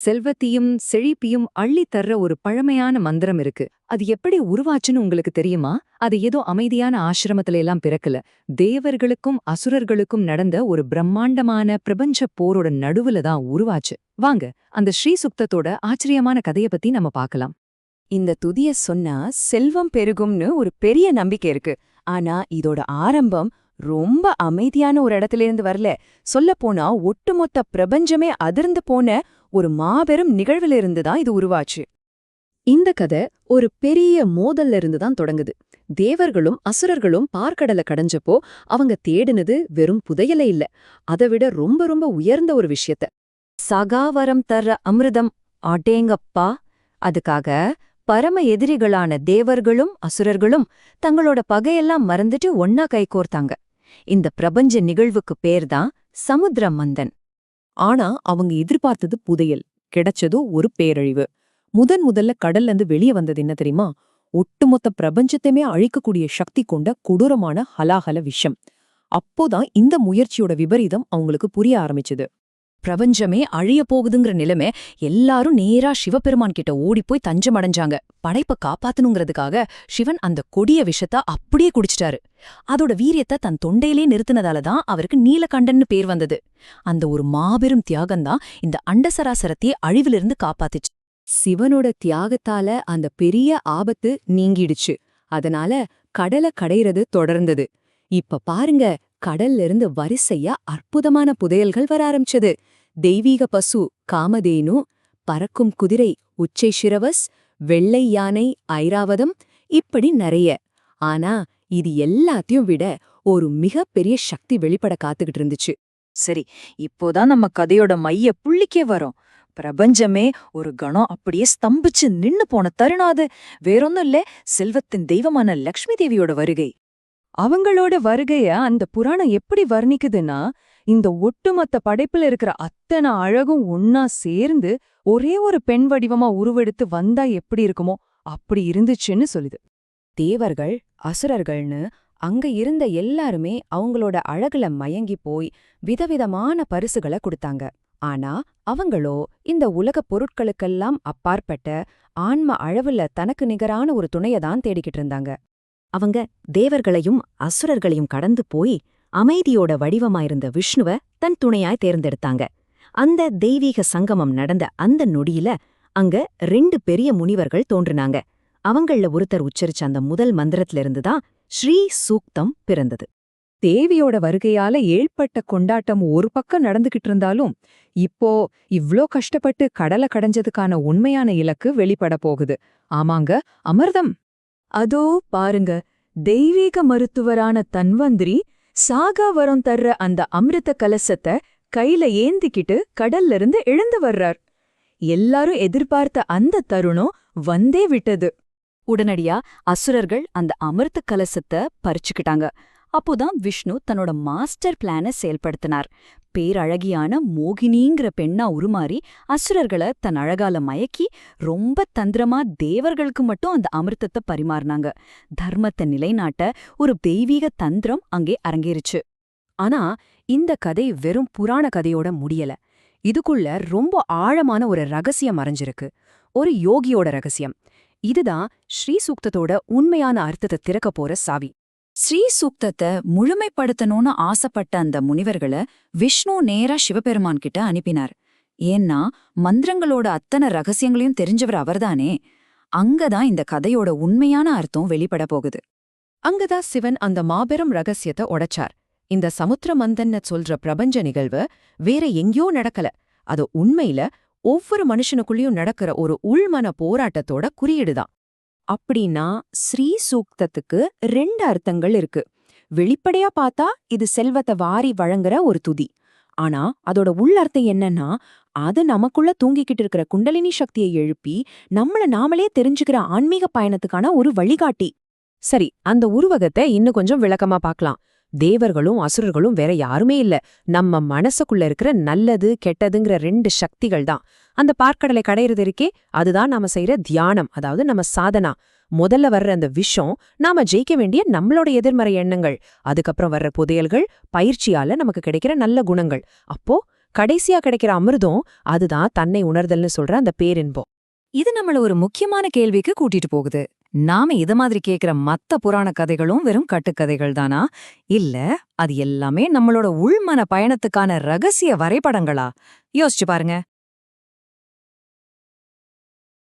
செல்வத்தையும் செழிப்பையும் அள்ளி தர்ற ஒரு பழமையான மந்திரம் இருக்கு. அது எப்படி உருவாச்சுன்னு உங்களுக்கு தெரியுமா? அது ஏதோ அமைதியான ஆசிரமத்துல எல்லாம் பிறக்கல. தேவர்களுக்கும் அசுரர்களுக்கும் நடந்த ஒரு பிரம்மாண்டமான பிரபஞ்ச போரோட நடுவுல தான் உருவாச்சு. வாங்க அந்த ஸ்ரீசுக்தத்தோட ஆச்சரியமான கதைய பத்தி நம்ம பார்க்கலாம். இந்த துதிய சொன்னா செல்வம் பெருகும்னு ஒரு பெரிய நம்பிக்கை இருக்கு. ஆனா இதோட ஆரம்பம் ரொம்ப அமைதியான ஒரு இடத்துல இருந்து வரல சொல்லப்போனா ஒட்டுமொத்த பிரபஞ்சமே அதிர்ந்து போன ஒரு மாபெரும் நிகழ்வுல இருந்து தான் இது உருவாச்சு. இந்த கதை ஒரு பெரிய மோதல்ல இருந்து தான் தொடங்குது. தேவர்களும் அசுரர்களும் பார்க்கடல கடைஞ்சப்போ அவங்க தேடினது வெறும் புதையல இல்ல. அதை விட ரொம்ப ரொம்ப உயர்ந்த ஒரு விஷயத்த. சகாவரம் தர்ற அமிர்தம் அடேங்கப்பா அதுக்காக பரம எதிரிகளான தேவர்களும் அசுரர்களும் தங்களோட பகையெல்லாம் மறந்துட்டு ஒன்னா கைகோர்த்தாங்க. இந்த பிரபஞ்ச நிகழ்வுக்கு பேர்தான் சமுத்திர மந்தன் ஆனா அவங்க எதிர்பார்த்தது புதையல் கிடைச்சதோ ஒரு பேரழிவு. முதன் முதல்ல கடல்ல இருந்து வெளியே வந்தது என்ன தெரியுமா? ஒட்டுமொத்த பிரபஞ்சத்தையுமே அழிக்கக்கூடிய சக்தி கொண்ட கொடூரமான ஹலாஹல விஷம். அப்போதான் இந்த முயற்சியோட விபரீதம் அவங்களுக்கு புரிய ஆரம்பிச்சது. பிரபஞ்சமே அழிய போகுதுங்கிற நிலைமை எல்லாரும் நேரா சிவபெருமான் கிட்ட ஓடிப்போய் தஞ்சம் அடைஞ்சாங்க. படைப்ப காப்பாத்தணுங்கிறதுக்காக சிவன் அந்த கொடிய விஷத்த அப்படியே குடிச்சிட்டாரு. அதோட வீரியத்தை தன் தொண்டையிலே நிறுத்தினதால தான் அவருக்கு நீலகண்டன்னு பேர் வந்தது. அந்த ஒரு மாபெரும் தியாகம்தான் இந்த அண்டசராசரத்தையே அழிவிலிருந்து காப்பாத்துச்சு. சிவனோட தியாகத்தால அந்த பெரிய ஆபத்து நீங்கிடுச்சு. அதனால கடலை கடையிறது தொடர்ந்தது. இப்ப பாருங்க கடல்ல இருந்து வரிசையா அற்புதமான புதையல்கள் வர ஆரம்பிச்சது. தெய்வீக பசு காமதேனு பறக்கும் குதிரை உச்சை சிரவஸ் வெள்ளை யானை ஐராவதம் இப்படி நிறைய. ஆனா இது எல்லாத்தையும் விட ஒரு மிகப்பெரிய சக்தி வெளிப்பட காத்துக்கிட்டு இருந்துச்சு. சரி இப்போதான் நம்ம கதையோட மைய புள்ளிக்கே வரோம். பிரபஞ்சமே ஒரு கணம் அப்படியே ஸ்தம்பிச்சு நின்னு போன தருணம் அது. வேறொன்னும் இல்ல செல்வத்தின் தெய்வமான லக்ஷ்மி தேவியோட வருகை. அவங்களோட வருகைய அந்த புராணம் எப்படி வர்ணிக்குதுன்னா இந்த ஒட்டுமொத்த படைப்புல இருக்கிற அத்தனை அழகும் ஒன்னா சேர்ந்து ஒரே ஒரு பெண் வடிவமா உருவெடுத்து வந்தா எப்படி இருக்குமோ அப்படி இருந்துச்சுன்னு சொல்லுது. தேவர்கள் அசுரர்கள்னு அங்க இருந்த எல்லாருமே அவங்களோட அழகுல மயங்கி போய் விதவிதமான பரிசுகளை கொடுத்தாங்க. ஆனா அவங்களோ இந்த உலகப் பொருட்களுக்கெல்லாம் அப்பாற்பட்ட ஆன்ம அளவுல தனக்கு நிகரான ஒரு துணையதான் தேடிக்கிட்டு இருந்தாங்க. அவங்க தேவர்களையும் அசுரர்களையும் கடந்து போய் அமைதியோட வடிவமாயிருந்த விஷ்ணுவ தன் துணையாய் தேர்ந்தெடுத்தாங்க. அந்த தெய்வீக சங்கமம் நடந்த அந்த நொடியில அங்க ரெண்டு பெரிய முனிவர்கள் தோன்றுனாங்க. அவங்கள ஒருத்தர் உச்சரிச்ச அந்த முதல் மந்திரத்திலிருந்து தான் ஸ்ரீ சூக்தம் பிறந்தது. தேவியோட வருகையால ஏழ்பட்ட கொண்டாட்டம் ஒரு பக்கம் நடந்துகிட்டு இருந்தாலும் இப்போ இவ்ளோ கஷ்டப்பட்டு கடலை கடைஞ்சதுக்கான உண்மையான இலக்கு வெளிப்பட போகுது. ஆமாங்க அமிர்தம்! அதோ பாருங்க தெய்வீக மருத்துவரான தன்வந்திரி சாகா வரம் தர்ற அந்த அமிர்த கலசத்தை கையில ஏந்திக்கிட்டு கடல்ல இருந்து எழுந்து வர்றார். எல்லாரும் எதிர்பார்த்த அந்த தருணம் வந்தே விட்டது. உடனடியா அசுரர்கள் அந்த அமிர்த கலசத்தை பறிச்சுக்கிட்டாங்க. அப்போதான் விஷ்ணு தன்னோட மாஸ்டர் பிளான செயல்படுத்தினார். பேரழகியான மோகினிங்கிற பெண்ணா உருமாறி அசுரர்களை தன் அழகால மயக்கி ரொம்ப தந்திரமா தேவர்களுக்கு மட்டும் அந்த அமிர்தத்தை பரிமாறினாங்க. தர்மத்தை நிலைநாட்ட ஒரு தெய்வீக தந்திரம் அங்கே அரங்கேறிச்சு. ஆனா இந்த கதை வெறும் புராண கதையோட முடியல. இதுக்குள்ள ரொம்ப ஆழமான ஒரு ரகசியம் மறைஞ்சிருக்கு ஒரு யோகியோட ரகசியம். இதுதான் ஸ்ரீ சூக்தத்தோட உண்மையான அர்த்தத்தை திறக்க போற சாவி. ஸ்ரீ சூக்தத்தை முழுமைப்படுத்தணும்னு ஆசைப்பட்ட அந்த முனிவர்களை விஷ்ணு நேரா சிவபெருமான் கிட்ட அனுப்பினார். ஏன்னா மந்திரங்களோட அத்தனை ரகசியங்களையும் தெரிஞ்சவர் அவர்தானே. அங்கதான் இந்த கதையோட உண்மையான அர்த்தம் வெளிப்பட போகுது. அங்கதான் சிவன் அந்த மாபெரும் ரகசியத்தை உடைச்சார். இந்த சமுத்திர மந்தன்னு சொல்ற பிரபஞ்ச நிகழ்வு வேற எங்கேயோ நடக்கல. அது உண்மையில ஒவ்வொரு மனுஷனுக்குள்ளேயும் நடக்கிற ஒரு உள்மன போராட்டத்தோட குறியீடுதான். அப்படின்னா ஸ்ரீ சூக்தத்துக்கு ரெண்டு அர்த்தங்கள் இருக்கு. வெளிப்படையா பார்த்தா இது செல்வத்தை வாரி வழங்குற ஒரு துதி. ஆனா அதோட உள்ளர்த்தம் என்னன்னா அது நமக்குள்ள தூங்கிக்கிட்டு இருக்கிற குண்டலினி சக்தியை எழுப்பி நம்மள நாமளே தெரிஞ்சுக்கிற ஆன்மீக பயணத்துக்கான ஒரு வழிகாட்டி. சரி அந்த உருவகத்தை இன்னும் கொஞ்சம் விளக்கமா பார்க்கலாம். தேவர்களும் அசுரர்களும் வேற யாருமே இல்ல. நம்ம மனசுக்குள்ள இருக்கிற நல்லது கெட்டதுங்கிற ரெண்டு சக்திகள் தான். அந்த பார்க்கடலை கடையிறது இருக்கே அதுதான் நாம செய்யற தியானம். அதாவது நம்ம சாதனா. முதல்ல வர்ற அந்த விஷம் நாம ஜெயிக்க வேண்டிய நம்மளோட எதிர்மறை எண்ணங்கள். அதுக்கப்புறம் வர்ற புதையல்கள் பயிற்சியால நமக்கு கிடைக்கிற நல்ல குணங்கள். அப்போ கடைசியா கிடைக்கிற அமிர்தம் அதுதான் தன்னை உணர்தல்னு சொல்ற அந்த பேரின்பம். இது நம்மள ஒரு முக்கியமான கேள்விக்கு கூட்டிட்டு போகுது. நாம இத மாதிரி கேக்குற மத்த புராண கதைகளும் வெறும் கட்டுக்கதைகள் தானா? இல்ல அது எல்லாமே நம்மளோட உள்மன பயணத்துக்கான ரகசிய வரைபடங்களா? யோசிச்சு பாருங்க.